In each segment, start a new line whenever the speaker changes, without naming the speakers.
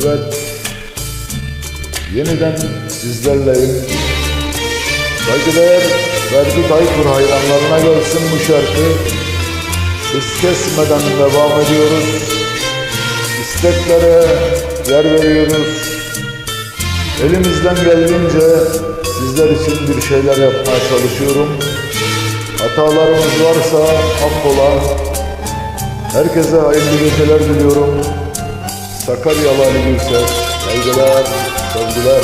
Evet, yeniden sizlerleyim. Saygıdeğer Ferdi Tayfur hayranlarına gelsin bu şarkı. Hız kesmeden devam ediyoruz. İsteklere yer veriyoruz. Elimizden geldiğince sizler için bir şeyler yapmaya çalışıyorum. Hatalarımız varsa affola. Herkese hayırlı geceler diliyorum. Sakaryalı Ali Gülses. Saygılar, sevgiler.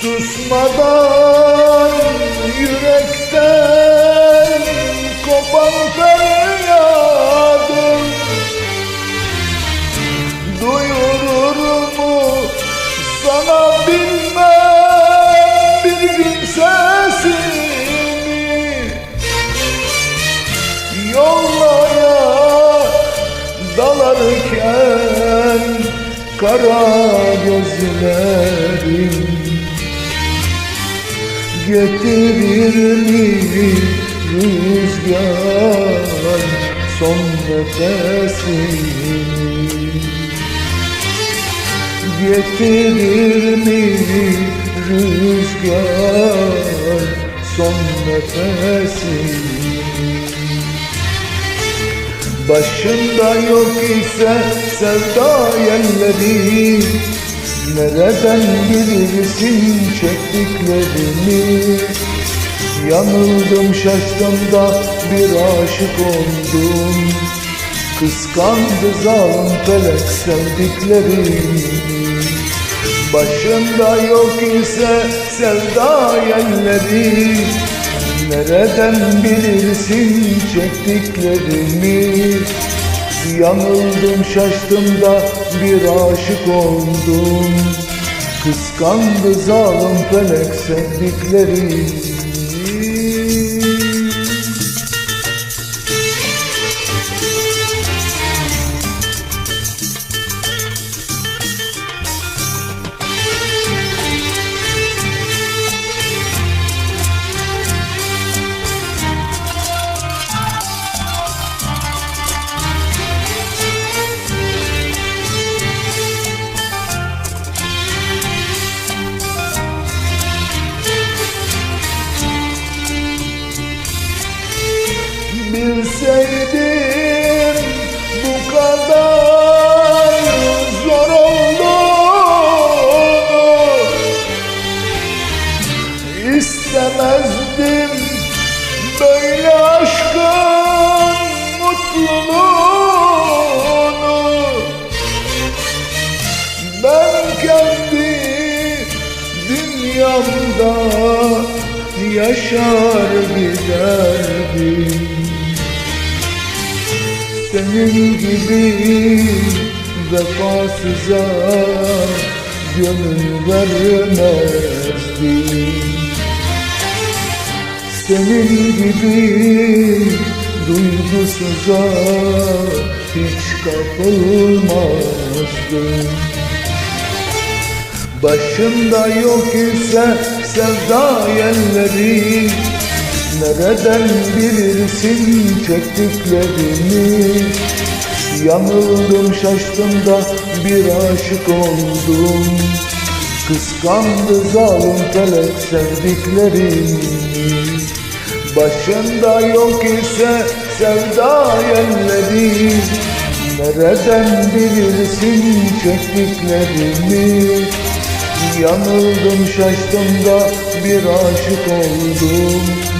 Susmadan kara gözlerim. Getirir mi rüzgar son nefesini? Getirir mi rüzgar son nefesini Başında yok ise sevda yerleri. Nereden bilirsin çektiklerimi? Yanıldım şaştım da bir aşık oldum. Kıskandı zalim felek sevdiklerimi. Başında yok ise sevda yerleri Nereden bilirsin çektiklerimi? Yanıldım şaştım da bir aşık oldum. Kıskandı zalim felek sevdiklerimi Bilseydim bu kadar zor olduğunu İstemezdim böyle aşkın mutluluğunu. Ben kendi dünyamda yaşar giderdim senin gibi vefasıza gönül vermezdim. Senin gibi duygusuza hiç kapılmazdım. Başında yok ise sevda yerleri Nereden bilirsin çektiklerimi? Yanıldım şaştım da bir aşık oldum. Kıskandı zalim felek sevdiklerimi. Başında yok ise sevda yerleri Nereden bilirsin çektiklerimi? Yanıldım şaştım da bir aşık oldum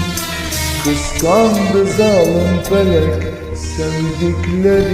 Kıskandı zalim felek sevdiklerim